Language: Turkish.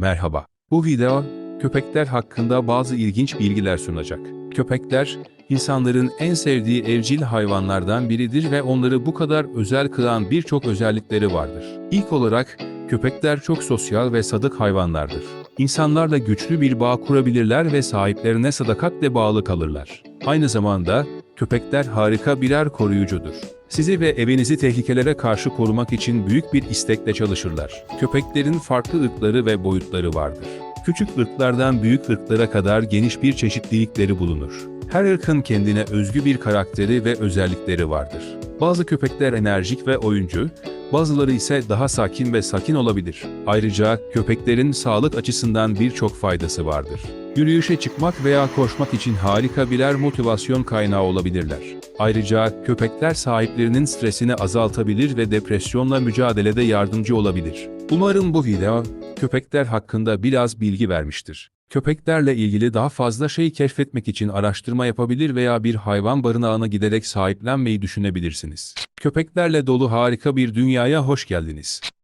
Merhaba. Bu video, köpekler hakkında bazı ilginç bilgiler sunacak. Köpekler, insanların en sevdiği evcil hayvanlardan biridir ve onları bu kadar özel kılan birçok özellikleri vardır. İlk olarak, köpekler çok sosyal ve sadık hayvanlardır. İnsanlarla güçlü bir bağ kurabilirler ve sahiplerine sadakatle bağlı kalırlar. Aynı zamanda, köpekler harika birer koruyucudur. Sizi ve evinizi tehlikelere karşı korumak için büyük bir istekle çalışırlar. Köpeklerin farklı ırkları ve boyutları vardır. Küçük ırklardan büyük ırklara kadar geniş bir çeşitlilikleri bulunur. Her ırkın kendine özgü bir karakteri ve özellikleri vardır. Bazı köpekler enerjik ve oyuncu, bazıları ise daha sakin ve sakin olabilir. Ayrıca köpeklerin sağlık açısından birçok faydası vardır. Yürüyüşe çıkmak veya koşmak için harika birer motivasyon kaynağı olabilirler. Ayrıca köpekler sahiplerinin stresini azaltabilir ve depresyonla mücadelede yardımcı olabilir. Umarım bu video, köpekler hakkında biraz bilgi vermiştir. Köpeklerle ilgili daha fazla şey keşfetmek için araştırma yapabilir veya bir hayvan barınağına giderek sahiplenmeyi düşünebilirsiniz. Köpeklerle dolu harika bir dünyaya hoş geldiniz.